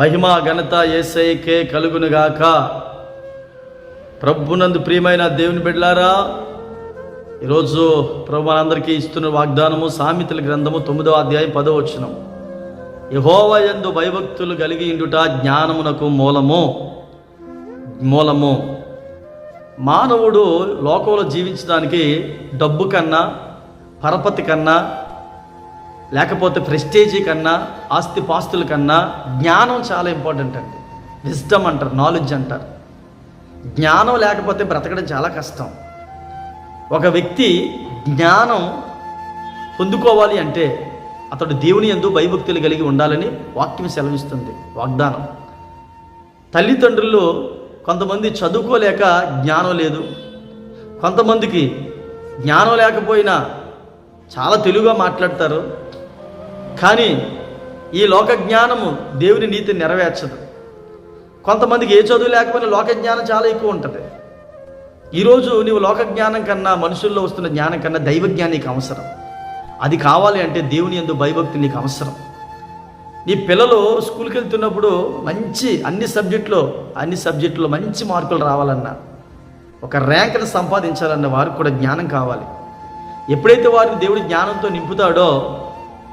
మహిమ ఘనత ఏసైకే కలుగునుగాక. ప్రభునందు ప్రియమైన దేవుని బిడ్డలారా ఈరోజు ప్రభు మనందరికీ ఇస్తున్న వాగ్దానము సామెతల గ్రంథము తొమ్మిదవ అధ్యాయం పదో వచనం. యహోవ యందు భయభక్తులు కలిగి ఇండుట జ్ఞానమునకు మూలము మూలము. మానవుడు లోకంలో జీవించడానికి డబ్బు కన్నా పరపతి కన్నా లేకపోతే ప్రెస్టేజీ కన్నా ఆస్తి పాస్తుల కన్నా జ్ఞానం చాలా ఇంపార్టెంట్ అండి. విజ్డమ్ అంటారు నాలెడ్జ్ అంటారు. జ్ఞానం లేకపోతే బ్రతకడం చాలా కష్టం. ఒక వ్యక్తి జ్ఞానం పొందుకోవాలి అంటే అతడు దేవుని ఎందు భయభక్తులు కలిగి ఉండాలని వాక్యం సెలవిస్తుంది వాగ్దానం. తల్లిదండ్రులు కొంతమంది చదువుకోలేక జ్ఞానం లేదు. కొంతమందికి జ్ఞానం లేకపోయినా చాలా తెలుగుగా మాట్లాడతారు. కానీ ఈ లోక జ్ఞానము దేవుని నీతిని నెరవేర్చదు. కొంతమందికి ఏ చదువు లేకపోయినా లోక జ్ఞానం చాలా ఎక్కువ ఉంటుంది. ఈరోజు నీవు లోక జ్ఞానం కన్నా మనుషుల్లో వస్తున్న జ్ఞానం కన్నా దైవజ్ఞానం నీకు అవసరం. అది కావాలి అంటే దేవుని ఎందు భయభక్తి నీకు అవసరం. నీ పిల్లలు స్కూల్కి వెళ్తున్నప్పుడు మంచి అన్ని సబ్జెక్టులో అన్ని సబ్జెక్టులో మంచి మార్కులు రావాలన్నా ఒక ర్యాంకును సంపాదించాలన్న వారికి కూడా జ్ఞానం కావాలి. ఎప్పుడైతే వారిని దేవుడి జ్ఞానంతో నింపుతాడో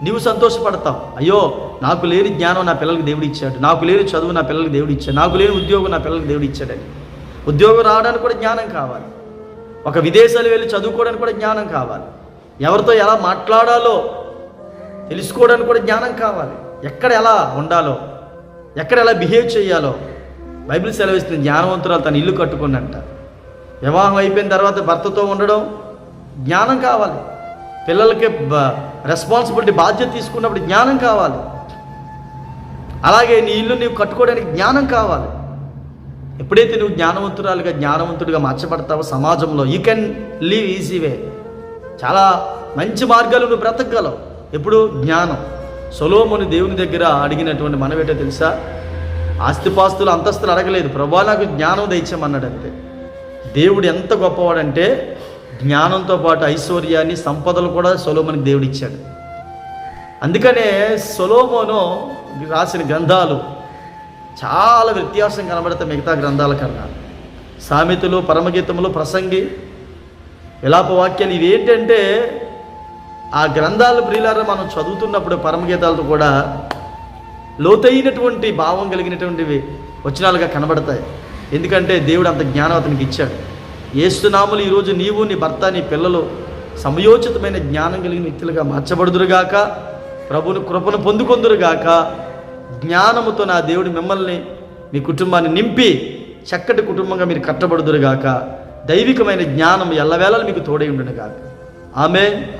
నీవు సంతోషపడతావు. అయ్యో నాకు లేని జ్ఞానం నా పిల్లలకి దేవుడు ఇచ్చాడు. నాకు లేని చదువు నా పిల్లలకి దేవుడు ఇచ్చాడు. నాకు లేని ఉద్యోగం నా పిల్లలకి దేవుడు ఇచ్చాడని. ఉద్యోగం రావడానికి కూడా జ్ఞానం కావాలి. ఒక విదేశాలు వెళ్ళి చదువుకోవడానికి కూడా జ్ఞానం కావాలి. ఎవరితో ఎలా మాట్లాడాలో తెలుసుకోవడానికి కూడా జ్ఞానం కావాలి. ఎక్కడ ఎలా ఉండాలో ఎక్కడ ఎలా బిహేవ్ చేయాలో. బైబిల్ సెలవిస్తుంది జ్ఞానవంతురాలు తన ఇల్లు కట్టుకుందంట వివాహం అయిపోయిన తర్వాత భర్తతో ఉండడం జ్ఞానం కావాలి. పిల్లలకి రెస్పాన్సిబిలిటీ బాధ్యత తీసుకున్నప్పుడు జ్ఞానం కావాలి. అలాగే నీ ఇల్లు నీవు కట్టుకోవడానికి జ్ఞానం కావాలి. ఎప్పుడైతే నువ్వు జ్ఞానవంతురాలుగా జ్ఞానవంతుడిగా మార్చబడతావో సమాజంలో you can leave easy way చాలా మంచి మార్గాలు నువ్వు బ్రతకగలవు. ఎప్పుడు? జ్ఞానం. సొలోముని దేవుని దగ్గర అడిగినటువంటి మనమేటో తెలుసా? ఆస్తిపాస్తులు అంతస్తులు అడగలేదు. ప్రభా నాకు జ్ఞానం దయచేమన్నాడు అంతే దేవుడు ఎంత గొప్పవాడంటే జ్ఞానంతో పాటు ఐశ్వర్యాన్ని సంపదలు కూడా సొలోమునికి దేవుడు ఇచ్చాడు అందుకనే సొలోమోను రాసిన గ్రంథాలు చాలా వ్యత్యాసం కనబడతాయి మిగతా గ్రంథాల కన్నా. సామెతలు పరమగీతములు ప్రసంగి విలాప వాక్యాలు ఇవేంటంటే ఆ గ్రంథాలు ప్రియులారా మనం చదువుతున్నప్పుడు పరమగీతాలతో కూడా లోతైనటువంటి భావం కలిగినటువంటివి వచనాలుగా కనబడతాయి. ఎందుకంటే దేవుడు అంత జ్ఞానం అతనికి ఇచ్చాడు. ఏస్తున్నాములు ఈరోజు నీవు నీ భర్త నీ పిల్లలు సమయోచితమైన జ్ఞానం కలిగిన వ్యక్తులుగా మార్చబడుదురుగాక. ప్రభుని కృపను పొందుకొందురుగాక. జ్ఞానముతో నా దేవుడు మిమ్మల్ని మీ కుటుంబాన్ని నింపి చక్కటి కుటుంబంగా మీరు కట్టబడుదురుగాక. దైవికమైన జ్ఞానం ఎల్లవేళలు మీకు తోడై ఉండునుగాక. ఆమె